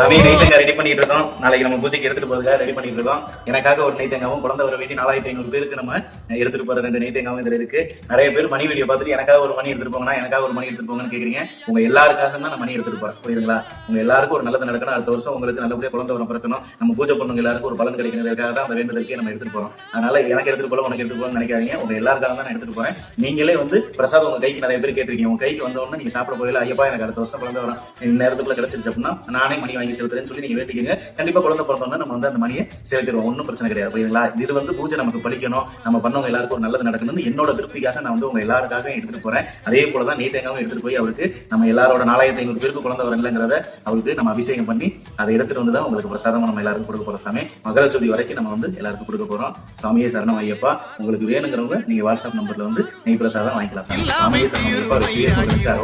சாமி நெய் ரெடி பண்ணிட்டு இருக்கோம் நாளைக்கு நம்ம பூஜைக்கு எடுத்துட்டு போறதுக்காக ரெடி பண்ணிட்டு இருக்கோம் எனக்காக ஒரு நெய் தேங்காவும் குழந்தை வர வேண்டி நாலாயிரத்தி ஐநூறு பேருக்கு நம்ம எடுத்துட்டு போற ரெண்டு நெய் இதுல இருக்கு. நிறைய பேர் மணி வீடியோ பார்த்துட்டு எனக்காக ஒரு மணி எடுத்துட்டு போங்கன்னா எனக்காக ஒரு மணி எடுத்துட்டு போங்கன்னு கேக்குறீங்க. உங்க எல்லாருக்காக தான் நான் மணி எடுத்துட்டு போறேன். புரியுதுங்களா? உங்க எல்லாருக்கும் ஒரு நல்லது நடக்கணும். அடுத்த வருஷம் உங்களுக்கு நல்லபடியா குழந்தை வரம் பிறக்கணும். நம்ம பூஜை பண்ணுங்க எல்லாருக்கும் ஒரு பலன் கிடைக்கிறதுக்காக தான் அந்த வேண்டுதலுக்கே நம்ம எடுத்துட்டு போறோம். அதனால எனக்கு எடுத்துட்டு போல உனக்கு எடுத்துட்டு போகணும்னு நினைக்காதீங்க. உங்க எல்லாருக்காக தான் நான் எடுத்துட்டு போறேன். நீங்களே வந்து பிரசாதம் உங்க கைக்கு நிறைய பேர் கேட்டிருக்கீங்க. உங்க கைக்கு வந்த உடனே நீங்க சாப்பிட போயில ஐயப்பா எனக்கு அடுத்த வருஷம் குழந்தை வரும். இந்த நேரத்துக்குள்ள கிடைச்சிருச்சு அப்படின்னா நானே மணி வாங்கி செலுத்துறேன்னு சொல்லி நீங்க வேண்டிக்கங்க. கண்டிப்பா குழந்தை பிறந்தோம்னா நம்ம வந்து அந்த மணியை செலுத்திடுவோம். ஒன்றும் பிரச்சனை கிடையாது. புரியுதுங்களா? இது வந்து பூஜை நமக்கு பலிக்கணும் நம்ம பண்ணவங்க எல்லாருக்கும் ஒரு நல்லது நடக்கணும்னு என்னோட திருப்திக்காக நான் வந்து உங்க எல்லாருக்காக எடுத்துட்டு போறேன். அதே போல தான் நெய் தேங்காவும் எடுத்துட்டு போய் அவருக்கு நம்ம எல்லாரோட நாலாயிரத்தி ஐநூறு பேருக்கு குழந்தை வரலங்கிறத அவருக்கு நம்ம அபிஷேகம் பண்ணி அதை எடுத்துட்டு வந்து தான் உங்களுக்கு பிரசாதம் நம்ம எல்லாருக்கும் கொடுக்க போறோம் சாமி. மகர ஜோதி வரைக்கும் நம்ம வந்து எல்லாருக்கும் கொடுக்க போறோம். சாமியே சரணம் ஐயப்பா. உங்களுக்கு வேணுங்கிறவங்க நீங்க வாட்ஸ்அப் நம்பர்ல வந்து நெய் பிரசாதம் வாங்கிக்கலாம் சாமி. சாமியே சரணம் ஐயப்பா. வேணாம் ஐயா.